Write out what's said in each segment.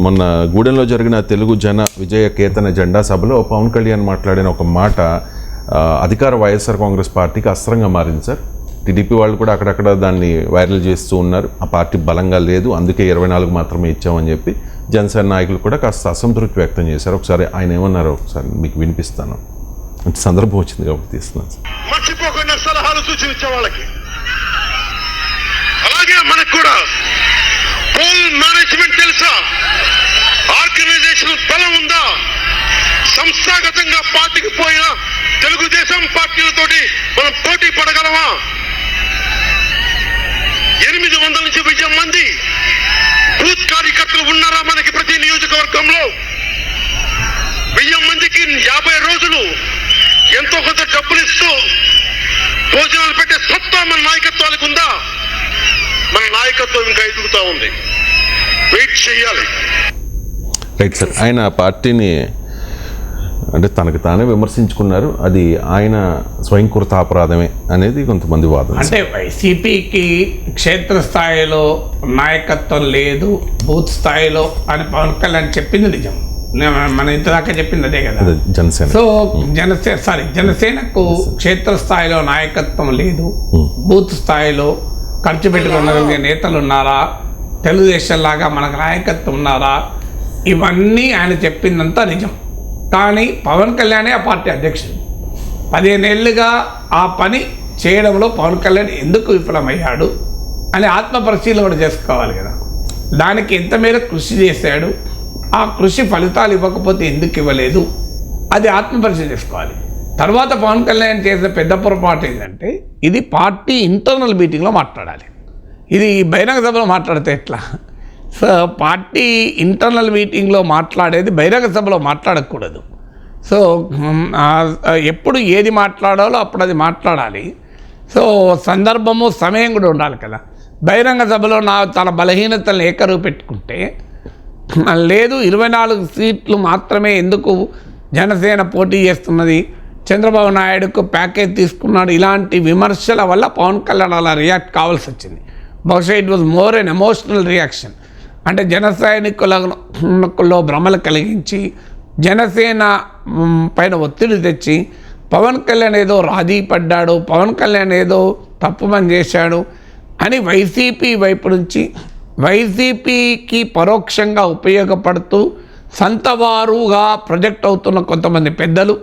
మొన్న గూడెంలో జరిగిన తెలుగు జన విజయ కేతన జెండా సభలో పవన్ కళ్యాణ్ మాట్లాడిన ఒక మాట అధికార వైఎస్ఆర్ కాంగ్రెస్ పార్టీకి అస్త్రంగా మారింది సార్. టీడీపీ వాళ్ళు కూడా అక్కడక్కడ దాన్ని వైరల్ చేస్తూ ఉన్నారు. ఆ పార్టీ బలంగా లేదు అందుకే ఇరవై నాలుగు మాత్రమే ఇచ్చామని చెప్పి జనసేన నాయకులు కూడా కాస్త అసంతృప్తి వ్యక్తం చేశారు. ఒకసారి ఆయన ఏమన్నారో ఒకసారి మీకు వినిపిస్తాను. అంటే సందర్భం వచ్చింది కాబట్టి తీస్తున్నాను మర్చిపోకుండా సలహాలు సూచించే వాళ్ళకి. అలాగే మనకు కూడా పోల్ మేనేజ్మెంట్ తెలుసా? ఆర్గనైజేషన్ బలం ఉందా? సంస్థాగతంగా పార్టీకి పోయిన తెలుగుదేశం పార్టీలతోటి మనం పోటీ పడగలమా? ఎనిమిది వందల నుంచి వెయ్యి మంది బూత్ కార్యకర్తలు ఉన్నారా మనకి ప్రతి నియోజకవర్గంలో? వెయ్యి మందికి యాభై రోజులు ఎంతో కొంత డబ్బులు ఇస్తూ భోజనాలు పెట్టే సత్తా మన నాయకత్వానికి ఉందా? మన నాయకత్వం ఇంకా ఎదుగుతా ఉంది. వెయిట్ చేయాలి. రైట్ సార్ ఆయన పార్టీని అంటే తనకు తానే విమర్శించుకున్నారు. అది ఆయన స్వయంకృత అపరాధమే అనేది కొంతమంది వాదన అంటే వైసీపీకి క్షేత్రస్థాయిలో నాయకత్వం లేదు బూత్ స్థాయిలో అని పవన్ కళ్యాణ్ చెప్పింది నిజం. మన ఇంతదాకా చెప్పింది అదే కదా. అదే జనసేన. సో జనసేన సారీ జనసేనకు క్షేత్రస్థాయిలో నాయకత్వం లేదు బూత్ స్థాయిలో ఖర్చు పెట్టుకోగలిగే నేతలు ఉన్నారా? తెలుగుదేశం లాగా మనకు నాయకత్వం ఉన్నారా? ఇవన్నీ ఆయన చెప్పిందంతా నిజం. కానీ పవన్ కళ్యాణే ఆ పార్టీ అధ్యక్షుడు. పదిహేనేళ్ళుగా ఆ పని చేయడంలో పవన్ కళ్యాణ్ ఎందుకు విఫలమయ్యాడు అని ఆత్మ పరిశీలన కూడా చేసుకోవాలి కదా. దానికి ఎంత మేర కృషి చేశాడు? ఆ కృషి ఫలితాలు ఇవ్వకపోతే ఎందుకు ఇవ్వలేదు? అది ఆత్మపరిశీలన చేసుకోవాలి. తర్వాత పవన్ కళ్యాణ్ చేసిన పెద్ద పొరపాటు ఏంటంటే ఇది పార్టీ ఇంటర్నల్ మీటింగ్లో మాట్లాడాలి. ఇది బహిరంగ సభలో మాట్లాడితే ఎట్లా? సో పార్టీ ఇంటర్నల్ మీటింగ్లో మాట్లాడేది బహిరంగ సభలో మాట్లాడకూడదు. సో ఎప్పుడు ఏది మాట్లాడాలో అప్పుడు అది మాట్లాడాలి. సో సందర్భము సమయం కూడా ఉండాలి కదా. బహిరంగ సభలో నా తన బలహీనతలను ఏకరువు పెట్టుకుంటే లేదు ఇరవై నాలుగు సీట్లు మాత్రమే ఎందుకు జనసేన పోటీ చేస్తున్నది? చంద్రబాబు నాయుడుకు ప్యాకేజ్ తీసుకున్నాడు. ఇలాంటి విమర్శల వల్ల పవన్ కళ్యాణ్ అలా రియాక్ట్ కావాల్సి వచ్చింది. బహుశా it was more an emotional reaction అంటే జనసైనికులలో భ్రమలు కలిగించి జనసేన పైన ఒత్తిడి తెచ్చి పవన్ కళ్యాణ్ ఏదో రాజీ పడ్డాడు పవన్ కళ్యాణ్ ఏదో తప్పు పని చేశాడు అని వైసీపీ వైపు నుంచి వైసీపీకి పరోక్షంగా ఉపయోగపడుతూ సంతవారుగా ప్రొజెక్ట్ అవుతున్న కొంతమంది పెద్దలు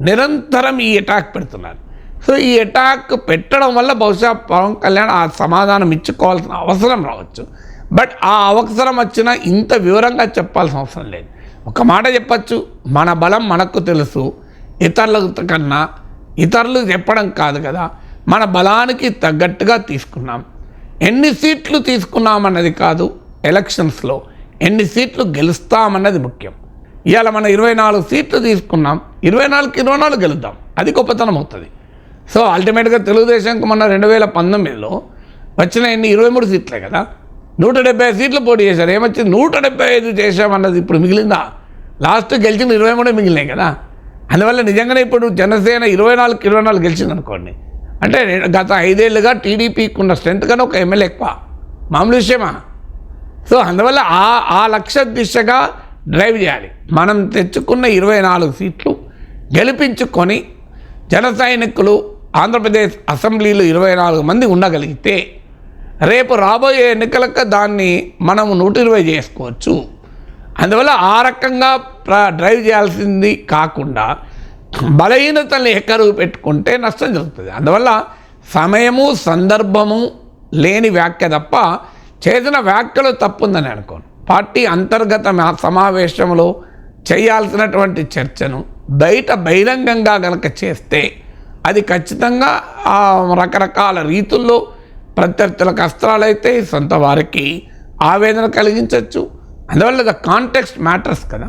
నిరంతరం ఈ అటాక్ పెడుతున్నారు. సో ఈ అటాక్ పెట్టడం వల్ల బహుశా పవన్ కళ్యాణ్ ఆ సమాధానం ఇచ్చుకోవాల్సిన అవసరం రావచ్చు. బట్ ఆ అవసరం వచ్చినా ఇంత వివరంగా చెప్పాల్సిన అవసరం లేదు. ఒక మాట చెప్పచ్చు. మన బలం మనకు తెలుసు. ఇతరుల కన్నా ఇతరులు చెప్పడం కాదు కదా. మన బలానికి తగ్గట్టుగా తీసుకున్నాం. ఎన్ని సీట్లు తీసుకున్నామన్నది కాదు ఎలక్షన్స్లో ఎన్ని సీట్లు గెలుస్తామన్నది ముఖ్యం. ఇవాళ మనం ఇరవై నాలుగు సీట్లు తీసుకున్నాం. ఇరవై నాలుగుకి ఇరవై నాలుగు గెలుద్దాం. అది గొప్పతనం అవుతుంది. సో అల్టిమేట్గా తెలుగుదేశంకి మొన్న రెండు వేల పంతొమ్మిదిలో వచ్చిన ఎన్ని ఇరవై మూడు సీట్లే కదా. నూట డెబ్బై ఐదు సీట్లు పోటీ చేశారు. ఏమొచ్చింది? నూట డెబ్బై ఐదు చేశామన్నది ఇప్పుడు మిగిలిందా? లాస్ట్ గెలిచిన ఇరవై మూడే మిగిలినాయి కదా. అందువల్ల నిజంగానే ఇప్పుడు జనసేన ఇరవై నాలుగు ఇరవై నాలుగు గెలిచింది అనుకోండి. అంటే గత ఐదేళ్ళుగా టీడీపీకి ఉన్న స్ట్రెంత్ కన్నా ఒక ఎమ్మెల్యే ఎక్కువ. మామూలు విషయమా? సో అందువల్ల ఆ ఆ లక్ష్య దిశగా డ్రైవ్ చేయాలి. మనం తెచ్చుకున్న ఇరవై నాలుగు సీట్లు గెలిపించుకొని జన సైనికులు ఆంధ్రప్రదేశ్ అసెంబ్లీలో ఇరవై నాలుగు మంది ఉండగలిగితే రేపు రాబోయే ఎన్నికలకు దాన్ని మనం నూట ఇరవై చేసుకోవచ్చు. అందువల్ల ఆ రకంగా ప్ర- డ్రైవ్ చేయాల్సింది కాకుండా బలహీనతల్ని ఎక్కరువు పెట్టుకుంటే నష్టం జరుగుతుంది. అందువల్ల సమయము సందర్భము లేని వ్యాఖ్య తప్ప చేసిన వ్యాఖ్యలు తప్పుందని అనుకోను. పార్టీ అంతర్గత సమావేశంలో చేయాల్సినటువంటి చర్చను బయట బహిరంగంగా గనక చేస్తే అది ఖచ్చితంగా ఆ రకరకాల రీతుల్లో ప్రత్యర్థులకు అయితే సొంత వారికి ఆవేదన కలిగించవచ్చు అందువల్ల ద కాంటెక్స్ట్ మ్యాటర్స్ కదా.